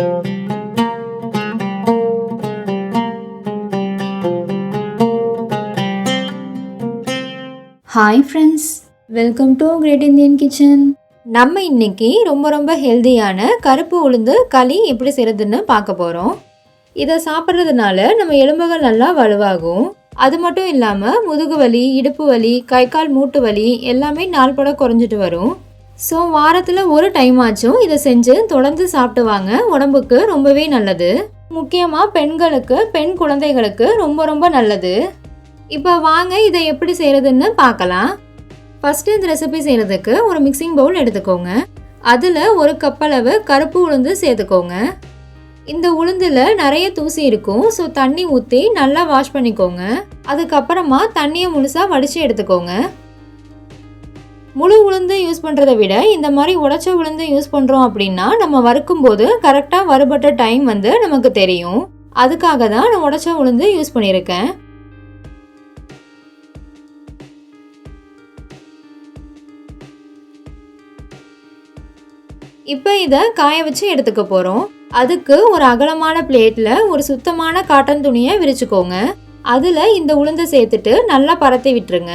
Hi friends welcome to great Indian kitchen நம்ம இன்னைக்கு ரொம்ப ரொம்ப ஹெல்தியான கருப்பு உளுந்து களி எப்படி செய்கிறதுன்னு பார்க்க போகிறோம் இதை சாப்பிட்றதுனால நம்ம எலும்புகள் நல்லா வலுவாகும். அது மட்டும் இல்லாமல் முதுகு வலி இடுப்பு வலி கை கால் மூட்டு வலி எல்லாமே நாள்பட குறைஞ்சிட்டு வரும். ஸோ வாரத்தில் ஒரு டைம் ஆச்சும் இதை செஞ்சு தொடர்ந்து சாப்பிட்டு வாங்க உடம்புக்கு ரொம்பவே நல்லது. முக்கியமாக பெண்களுக்கு பெண் குழந்தைகளுக்கு ரொம்ப ரொம்ப நல்லது. இப்போ வாங்க இதை எப்படி செய்கிறதுன்னு பார்க்கலாம். ஃபஸ்ட்டு இந்த ரெசிபி செய்கிறதுக்கு ஒரு மிக்சிங் பவுல் எடுத்துக்கோங்க. அதில் ஒரு கப்பளவு கருப்பு உளுந்து சேர்த்துக்கோங்க. இந்த உளுந்தில் நிறைய தூசி இருக்கும். ஸோ தண்ணி ஊற்றி நல்லா வாஷ் பண்ணிக்கோங்க. அதுக்கப்புறமா தண்ணியை முழுசாக வடித்து எடுத்துக்கோங்க. முழு உளுந்து யூஸ் பண்ணுறதை விட இந்த மாதிரி உடச்ச உளுந்து யூஸ் பண்ணுறோம் அப்படின்னா நம்ம வறுக்கும்போது கரெக்டாக வறுபட்ட டைம் வந்து நமக்கு தெரியும். அதுக்காக தான் நான் உடச்ச உளுந்து யூஸ் பண்ணியிருக்கேன். இப்போ இதை காய வச்சு எடுத்துக்க போகிறோம் அதுக்கு ஒரு அகலமான பிளேட்டில் ஒரு சுத்தமான காட்டன் துணியை விரிச்சுக்கோங்க. அதில் இந்த உளுந்தை சேர்த்துட்டு நல்லா பரத்தி விட்டுருங்க.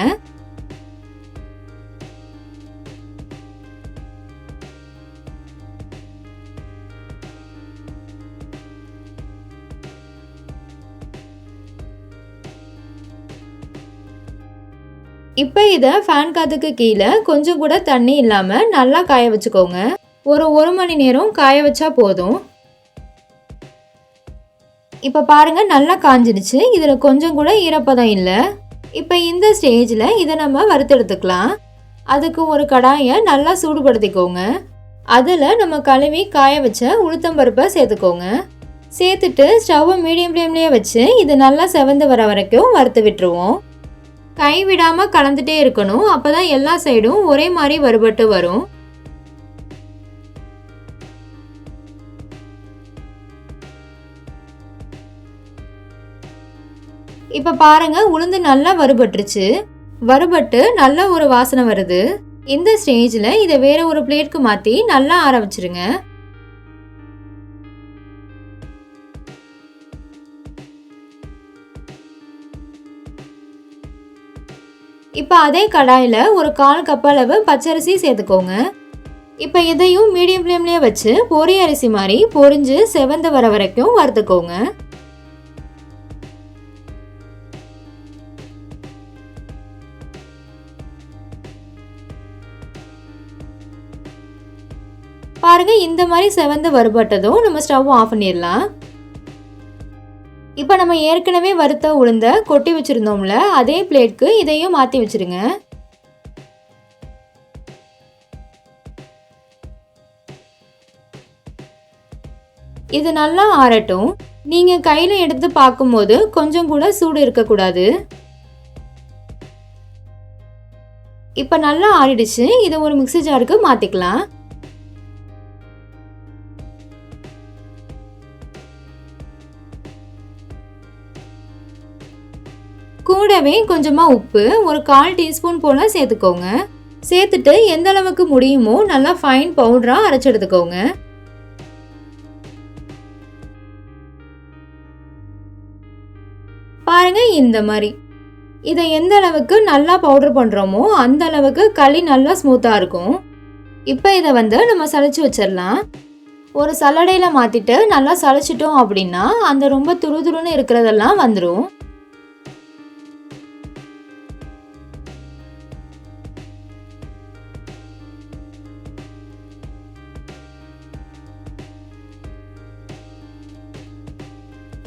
இப்போ இதை ஃபேன் காத்துக்கு கீழே கொஞ்சம் கூட தண்ணி இல்லாமல் நல்லா காய வச்சுக்கோங்க. ஒரு ஒரு மணி நேரம் காய வச்சா போதும். இப்போ பாருங்க நல்லா காஞ்சிடுச்சு. இதில் கொஞ்சம் கூட ஈரப்பதம் இல்லை. இப்போ இந்த ஸ்டேஜில் இதை நம்ம வறுத்தெடுத்துக்கலாம். அதுக்கு ஒரு கடாயை நல்லா சூடுபடுத்திக்கோங்க. அதில் நம்ம கழுவி காய வச்ச உளுத்தம்பருப்பை சேர்த்துக்கோங்க. சேர்த்துட்டு ஸ்டவ்வை மீடியம் ஃப்ளேம்லேயே வச்சு இது நல்லா செவந்து வர வரைக்கும் வறுத்து விட்டுருவோம். கை விடாமல் கலந்துட்டே இருக்கணும். அப்போ தான் எல்லா சைடும் ஒரே மாதிரி வறுபட்டு வரும். இப்போ பாருங்க உளுந்து நல்லா வறுபட்டுருச்சு. வறுபட்டு நல்ல ஒரு வாசனை வருது. இந்த ஸ்டேஜில் இதை வேற ஒரு பிளேட்க்கு மாற்றி நல்லா ஆற இப்போ அதே கடாயில் ஒரு கால் கப் அளவு பச்சரிசி சேர்த்துக்கோங்க. இப்போ இதையும் மீடியம் ஃப்ளேம்லேயே வச்சு பொரிய அரிசி மாதிரி பொரிஞ்சு செவந்து வர வரைக்கும் வறுத்துக்கோங்க. பாருங்க இந்த மாதிரி செவந்து வறுபட்டதும் நம்ம ஸ்டவ் ஆஃப் பண்ணிடலாம். இப்போ நம்ம ஏற்கனவே வறுத்த உளுந்த கொட்டி வச்சுருந்தோம்ல அதே பிளேட்க்கு இதையும் மாற்றி வச்சுருங்க. இது நல்லா ஆறட்டும். நீங்கள் கையில் எடுத்து பார்க்கும்போது கொஞ்சம் கூட சூடு இருக்கக்கூடாது. இப்போ நல்லா ஆறிடுச்சு. இதை ஒரு மிக்சி ஜாருக்கு மாற்றிக்கலாம் கூடவே கொஞ்சமாக உப்பு ஒரு கால் டீஸ்பூன் போல் சேர்த்துக்கோங்க. சேர்த்துட்டு எந்த அளவுக்கு முடியுமோ நல்லா ஃபைன் பவுடராக அரைச்சி எடுத்துக்கோங்க. பாருங்க இந்த மாதிரி. இதை எந்த அளவுக்கு நல்லா பவுடர் பண்ணுறோமோ அந்த அளவுக்கு களி நல்லா ஸ்மூத்தாக இருக்கும். இப்போ இதை வந்து நம்ம சளிச்சு வச்சிடலாம். ஒரு சலடையில் மாற்றிட்டு நல்லா சளிச்சிட்டோம் அப்படின்னா அந்த ரொம்ப துருதுருன்னு இருக்கிறதெல்லாம் வந்துடும்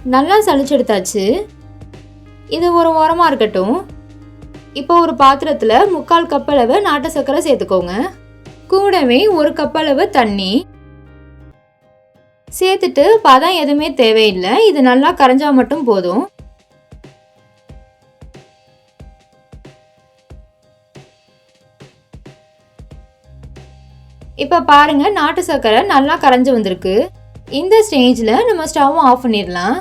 நல்லா சளிச்செடுத்தாச்சு. இது ஒரு உரமாக இருக்கட்டும். இப்போ ஒரு பாத்திரத்தில் முக்கால் கப் அளவு நாட்டு சர்க்கரை சேர்த்துக்கோங்க. கூடவே ஒரு கப் அளவு தண்ணி. சேர்த்துட்டு பதம் எதுவுமே தேவையில்லை. இது நல்லா கரைஞ்சா மட்டும் போதும். இப்போ பாருங்க நாட்டு சர்க்கரை நல்லா கரைஞ்சு வந்திருக்கு. இந்த ஸ்டேஜில் நம்ம ஸ்டவ்வும் ஆஃப் பண்ணிடலாம்.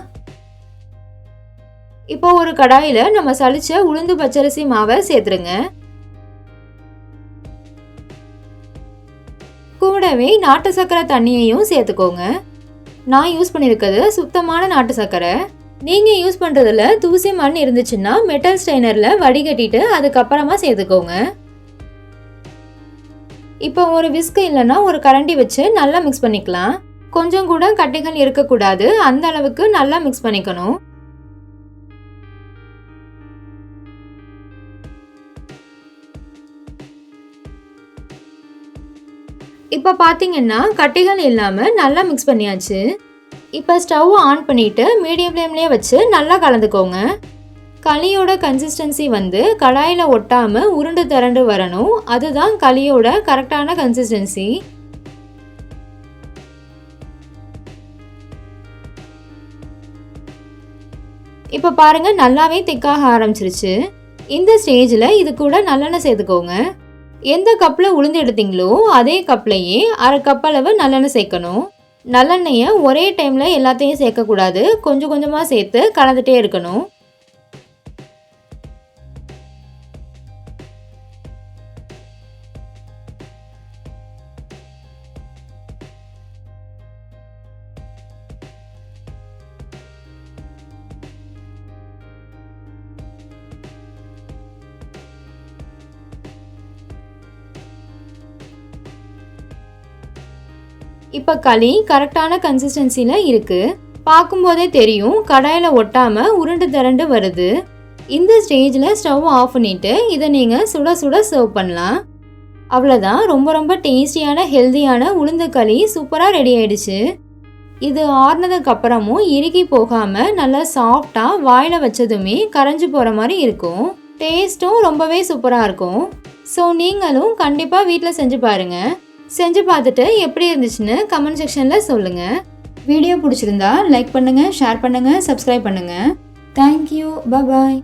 இப்போ ஒரு கடாயில் நம்ம சளிச்ச உளுந்து பச்சரிசி மாவை சேர்த்துருங்க. கூடவே நாட்டு சக்கரை தண்ணியையும் சேர்த்துக்கோங்க. நான் யூஸ் பண்ணியிருக்கிறது சுத்தமான நாட்டு சர்க்கரை. நீங்கள் யூஸ் பண்ணுறதுல தூசி மண் இருந்துச்சுன்னா மெட்டல் ஸ்டெய்னரில் வடிகட்டிட்டு அதுக்கப்புறமா சேர்த்துக்கோங்க. இப்போ ஒரு விஸ்க் இல்லைன்னா ஒரு கரண்டி வச்சு நல்லா மிக்ஸ் பண்ணிக்கலாம். கொஞ்சம் கூட கட்டைகள் இருக்கக்கூடாது. அந்த அளவுக்கு நல்லா மிக்ஸ் பண்ணிக்கணும். இப்போ பார்த்தீங்கன்னா கட்டிகள் இல்லாமல் நல்லா மிக்ஸ் பண்ணியாச்சு. இப்போ ஸ்டவ் ஆன் பண்ணிவிட்டு மீடியம் ஃப்ளேம்லேயே வச்சு நல்லா கலந்துக்கோங்க. களியோட கன்சிஸ்டன்சி வந்து கடாயில் ஒட்டாமல் உருண்டு திரண்டு வரணும். அதுதான் களியோட கரெக்டான கன்சிஸ்டன்சி இப்போ பாருங்கள் நல்லாவே திக்காக ஆரம்பிச்சிருச்சு. இந்த ஸ்டேஜில் இது கூட நல்லெண்ணெய் சேர்த்துக்கோங்க. எந்த கப்பில் உளுந்து எடுத்தீங்களோ அதே கப்லையே அரை கப் அளவு நல்லெண்ணெய் சேர்க்கணும். நல்லெண்ணெயை ஒரே டைமில் எல்லாத்தையும் சேர்க்கக்கூடாது. கொஞ்சம் கொஞ்சமாக சேர்த்து கலந்துகிட்டே இருக்கணும். இப்போ களி கரெக்டான கன்சிஸ்டன்சியில் இருக்குது பார்க்கும்போதே தெரியும் கடாயில் ஒட்டாமல் உருண்டு திரண்டு வருது. இந்த ஸ்டேஜில் ஸ்டவ் ஆஃப் பண்ணிவிட்டு இதை நீங்கள் சுட சுட சர்வ் பண்ணலாம். அவ்வளோதான் ரொம்ப ரொம்ப டேஸ்டியான ஹெல்த்தியான உளுந்து களி சூப்பராக ரெடி ஆயிடுச்சு. இது ஆறுனதுக்கு அப்புறமும் இறுகி போகாமல் நல்லா சாஃப்டாக வாயில் வச்சதுமே கரைஞ்சி போகிற மாதிரி இருக்கும். டேஸ்ட்டும் ரொம்பவே சூப்பராக இருக்கும். ஸோ நீங்களும் கண்டிப்பாக வீட்டில் செஞ்சு பாருங்கள் செஞ்சு பார்த்துட்டு எப்படி இருந்துச்சுன்னு கமெண்ட் செக்ஷனில் சொல்லுங்கள் வீடியோ பிடிச்சிருந்தா லைக் பண்ணுங்கள் ஷேர் பண்ணுங்கள் சப்ஸ்கிரைப் பண்ணுங்கள் தேங்க்யூ பாய்